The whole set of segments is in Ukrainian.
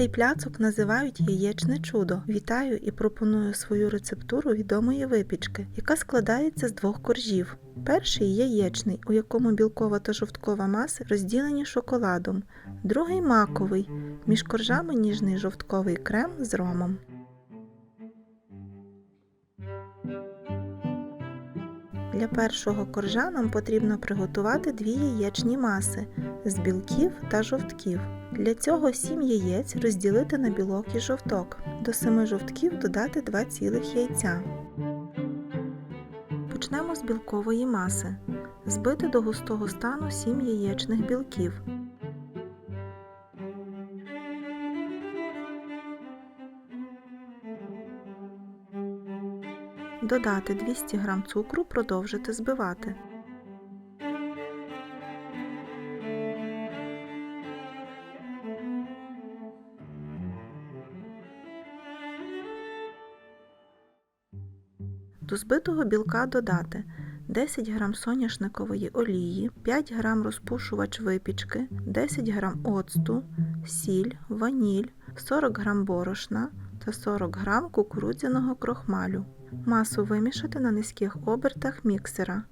Цей пляцок називають яєчне чудо. Вітаю і пропоную свою рецептуру відомої випічки, яка складається з двох коржів. Перший яєчний, у якому білкова та жовткова маси розділені шоколадом, другий маковий, між коржами ніжний жовтковий крем з ромом. Для першого коржа нам потрібно приготувати дві яєчні маси з білків та жовтків. Для цього 7 яєць розділити на білок і жовток. До 7 жовтків додати 2 цілих яйця. Почнемо з білкової маси. Збити до густого стану 7 яєчних білків. Додати 200 г цукру, продовжити збивати. До збитого білка додати 10 г соняшникової олії, 5 г розпушувач випічки, 10 г оцту, сіль, ваніль, 40 г борошна та 40 г кукурудзяного крохмалю. Масу вимішати на низьких обертах міксера.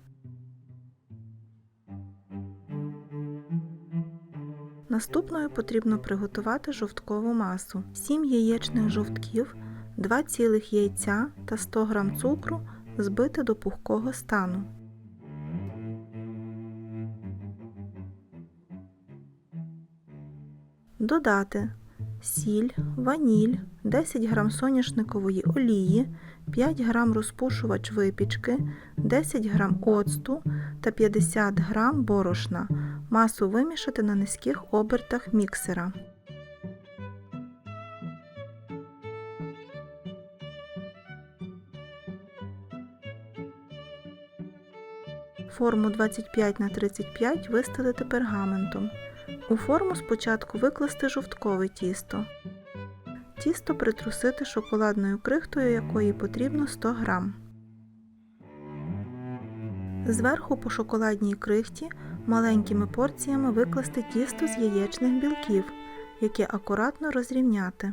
Наступною потрібно приготувати жовткову масу. 7 яєчних жовтків, 2 цілих яйця та 100 г цукру збити до пухкого стану. Додати сіль, ваніль, 10 г соняшникової олії, 5 г розпушувач випічки, 10 г оцту та 50 г борошна. Масу вимішати на низьких обертах міксера. Форму 25 на 35 вистелити пергаментом. У форму спочатку викласти жовткове тісто. Тісто притрусити шоколадною крихтою, якої потрібно 100 г. Зверху по шоколадній крихті маленькими порціями викласти тісто з яєчних білків, яке акуратно розрівняти.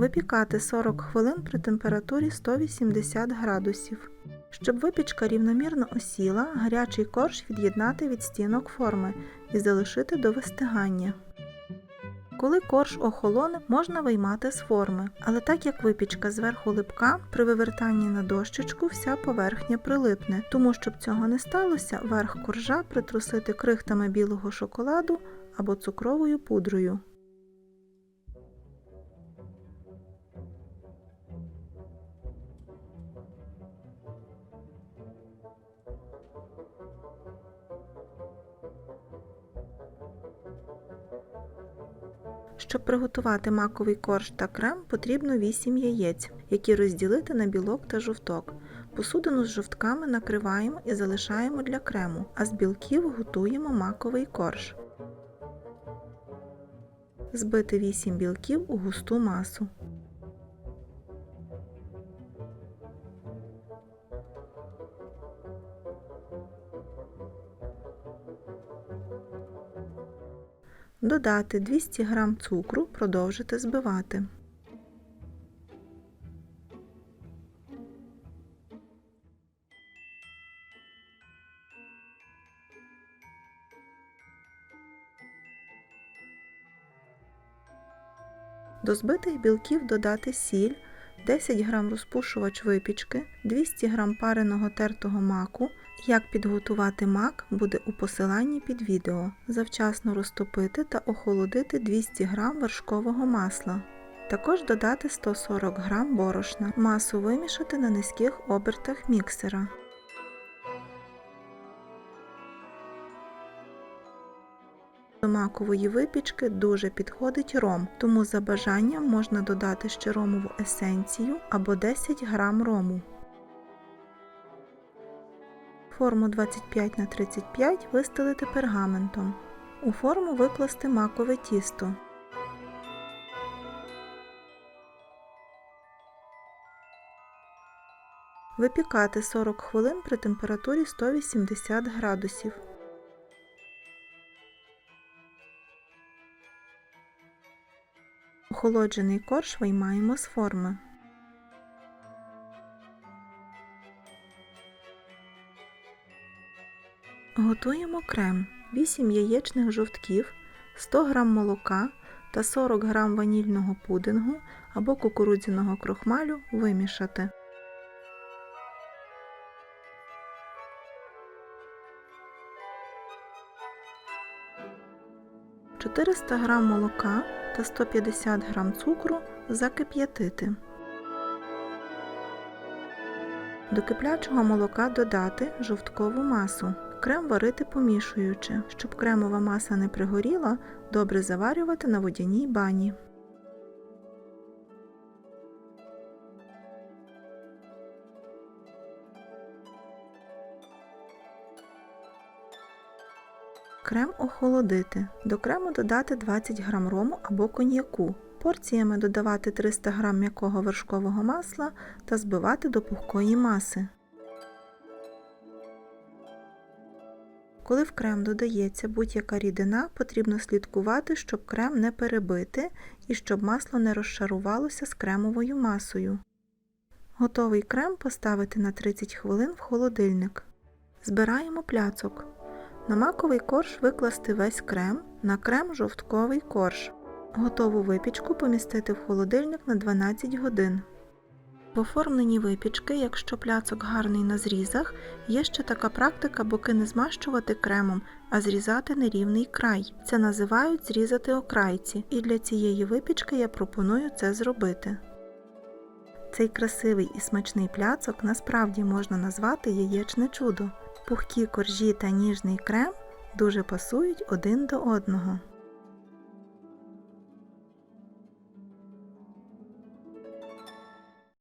Випікати 40 хвилин при температурі 180 градусів. Щоб випічка рівномірно осіла, гарячий корж від'єднати від стінок форми і залишити до вистигання. Коли корж охолоне, можна виймати з форми, але так як випічка зверху липка, при вивертанні на дощечку вся поверхня прилипне, тому щоб цього не сталося, верх коржа притрусити крихтами білого шоколаду або цукровою пудрою. Щоб приготувати маковий корж та крем, потрібно 8 яєць, які розділити на білок та жовток. Посудину з жовтками накриваємо і залишаємо для крему, а з білків готуємо маковий корж. Збити 8 білків у густу масу. Додати 200 г цукру, продовжити збивати. До збитих білків додати сіль, 10 г розпушувач випічки, 200 г пареного тертого маку. Як підготувати мак буде у посиланні під відео. Завчасно розтопити та охолодити 200 г вершкового масла. Також додати 140 г борошна. Масу вимішати на низьких обертах міксера. До макової випічки дуже підходить ром, тому за бажанням можна додати ще ромову есенцію або 10 г рому. Форму 25 на 35 вистелити пергаментом. У форму викласти макове тісто. Випікати 40 хвилин при температурі 180 градусів. Охолоджений корж виймаємо з форми. Готуємо крем. 8 яєчних жовтків, 100 г молока та 40 г ванільного пудингу або кукурудзяного крохмалю вимішати. – 400 г молока та 150 г цукру закип'ятити. До киплячого молока додати жовткову масу. Крем варити помішуючи. Щоб кремова маса не пригоріла, добре заварювати на водяній бані. Крем охолодити. До крему додати 20 г рому або коньяку. Порціями додавати 300 г м'якого вершкового масла та збивати до пухкої маси. Коли в крем додається будь-яка рідина, потрібно слідкувати, щоб крем не перебити і щоб масло не розшарувалося з кремовою масою. Готовий крем поставити на 30 хвилин в холодильник. Збираємо пляцок. На маковий корж викласти весь крем, на крем жовтковий корж. Готову випічку помістити в холодильник на 12 годин. В оформленні випічки, якщо пляцок гарний на зрізах, є ще така практика боки не змащувати кремом, а зрізати нерівний край. Це називають зрізати окрайці, і для цієї випічки я пропоную це зробити. Цей красивий і смачний пляцок насправді можна назвати яєчне чудо. Пухкі коржі та ніжний крем дуже пасують один до одного.